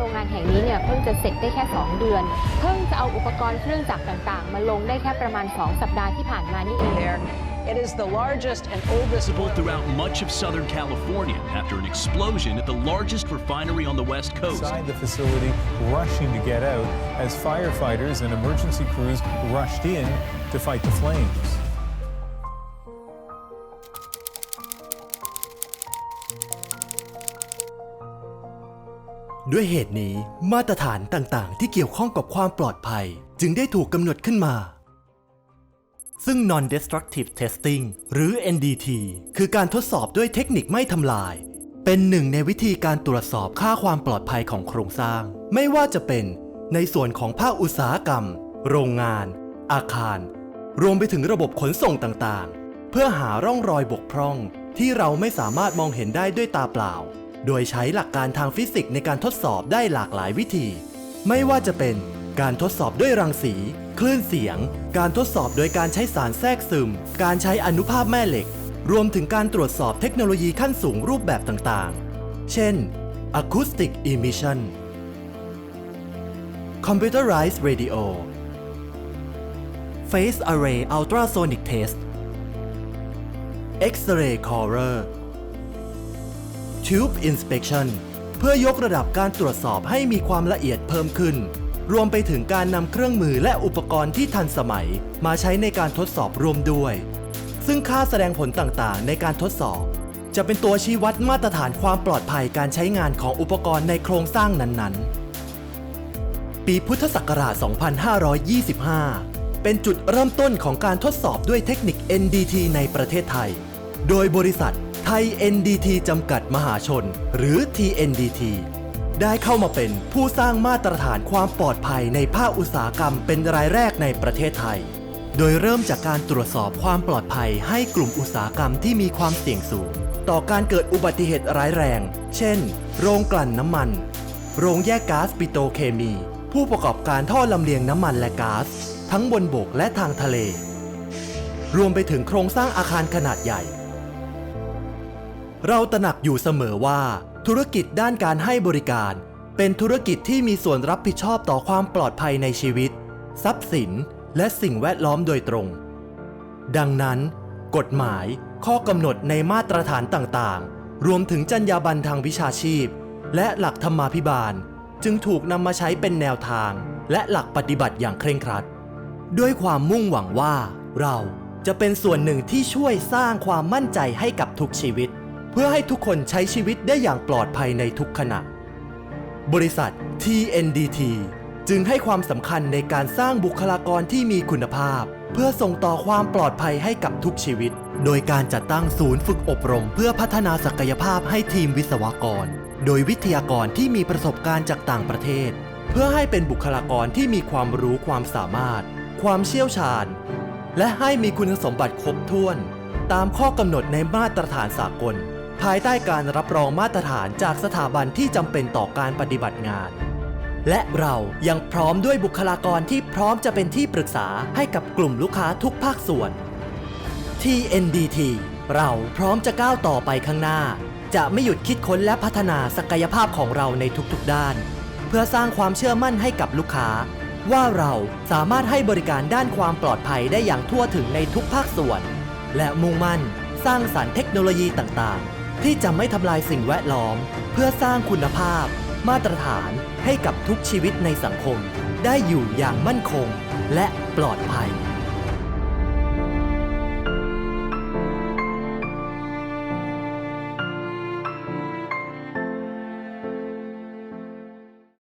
บอกว่าโรงงานแห่งนี้เนี่ยเพิ่งจะเสร็จได้แค่ 2 เดือน เพิ่งจะเอาอุปกรณ์เครื่องจักรต่างๆ มาลงได้แค่ประมาณ 2 สัปดาห์ที่ผ่านมานี่เอง there. It is the largest and oldest Visible oil throughout much of Southern California after an explosion at the largest refinery on the West Coast. inside the facility rushing to get out as firefighters and emergency crews rushed in to fight the flames. ด้วยเหตุนี้มาตรฐานต่างๆ ที่เกี่ยวข้องกับความปลอดภัย จึงได้ถูกกำหนดขึ้นมา ซึ่ง non-destructive testing หรือ NDT คือการทดสอบด้วยเทคนิคไม่ทำลาย เป็นหนึ่งในวิธีการตรวจสอบค่าความปลอดภัยของโครงสร้าง ไม่ว่าจะเป็นในส่วนของภาคอุตสาหกรรม โรงงาน อาคาร รวมไปถึงระบบขนส่งต่างๆ เพื่อหาร่องรอยบกพร่องที่เราไม่สามารถมองเห็นได้ด้วยตาเปล่า โดยใช้หลักการทางฟิสิกส์ในการทดสอบได้หลากหลายวิธี ไม่ว่าจะเป็นการทดสอบด้วยรังสี คลื่นเสียง การทดสอบโดยการใช้สารแทรกซึม การใช้อนุภาพแม่เหล็ก รวมถึงการตรวจสอบเทคโนโลยีขั้นสูงรูปแบบต่างๆ เช่น acoustic emission computerized radio phase array ultrasonic test X-ray corer Tube Inspection เพื่อยกระดับการตรวจสอบให้มีความละเอียดเพิ่มขึ้น รวมไปถึงการนำเครื่องมือและอุปกรณ์ที่ทันสมัย มาใช้ในการทดสอบร่วมด้วย ซึ่งค่าแสดงผลต่างๆ ในการทดสอบ จะเป็นตัวชี้วัดมาตรฐานความปลอดภัยการใช้งานของอุปกรณ์ในโครงสร้างนั้นๆ ปีพุทธศักราช 2525 เป็นจุดเริ่มต้นของการทดสอบด้วยเทคนิค NDT ในประเทศไทย โดยบริษัท ไทย NDT จำกัดมหาชน หรือ TNDT ได้เข้ามาเป็นผู้สร้างมาตรฐานความปลอดภัยในภาคอุตสาหกรรมเป็นรายแรกในประเทศไทย โดยเริ่มจากการตรวจสอบความปลอดภัยให้กลุ่มอุตสาหกรรมที่มีความเสี่ยงสูง ต่อการเกิดอุบัติเหตุร้ายแรง เช่น โรงกลั่นน้ำมัน โรงแยกก๊าซปิโตรเคมี ผู้ประกอบการท่อลำเลียงน้ำมันและก๊าซทั้งบนบกและทางทะเล รวมไปถึงโครงสร้างอาคารขนาดใหญ่ เราตระหนักอยู่เสมอว่า ธุรกิจด้านการให้บริการ เป็นธุรกิจที่มีส่วนรับผิดชอบต่อความปลอดภัยในชีวิต ทรัพย์สิน และสิ่งแวดล้อมโดยตรง ดังนั้น กฎหมาย ข้อกำหนดในมาตรฐานต่างๆ รวมถึงจรรยาบรรณทางวิชาชีพ และหลักธรรมาภิบาล จึงถูกนำมาใช้เป็นแนวทาง และหลักปฏิบัติอย่างเคร่งครัด ด้วยความมุ่งหวังว่า เราจะเป็นส่วนหนึ่งที่ช่วยสร้างความมั่นใจให้กับทุกชีวิต เพื่อให้ทุกคนใช้ชีวิตได้อย่างปลอดภัยในทุกขณะ บริษัท TNDT จึงให้ความสำคัญในการสร้างบุคลากรที่มีคุณภาพ เพื่อส่งต่อความปลอดภัยให้กับทุกชีวิต โดยการจัดตั้งศูนย์ฝึกอบรม เพื่อพัฒนาศักยภาพให้ทีมวิศวกร โดยวิทยากรที่มีประสบการณ์จากต่างประเทศ เพื่อให้เป็นบุคลากรที่มีความรู้ความสามารถ ความเชี่ยวชาญ และให้มีคุณสมบัติครบถ้วน ตามข้อกำหนดในมาตรฐานสากล ภายใต้การรับรองมาตรฐานจากสถาบันที่จำเป็นต่อการปฏิบัติงาน และเรายังพร้อมด้วยบุคลากรที่พร้อมจะเป็นที่ปรึกษาให้กับกลุ่มลูกค้าทุกภาคส่วน TNDT เราพร้อมจะก้าวต่อไปข้างหน้า จะไม่หยุดคิดค้นและพัฒนาศักยภาพของเราในทุกๆด้าน เพื่อสร้างความเชื่อมั่นให้กับลูกค้า ว่าเราสามารถให้บริการด้านความปลอดภัยได้อย่างทั่วถึงในทุกภาคส่วน และมุ่งมั่น สร้างสรรค์เทคโนโลยีต่างๆ ที่จะไม่ทำลายสิ่งแวดล้อม เพื่อสร้างคุณภาพ มาตรฐานให้กับทุกชีวิตในสังคม ได้อยู่อย่างมั่นคงและปลอดภัย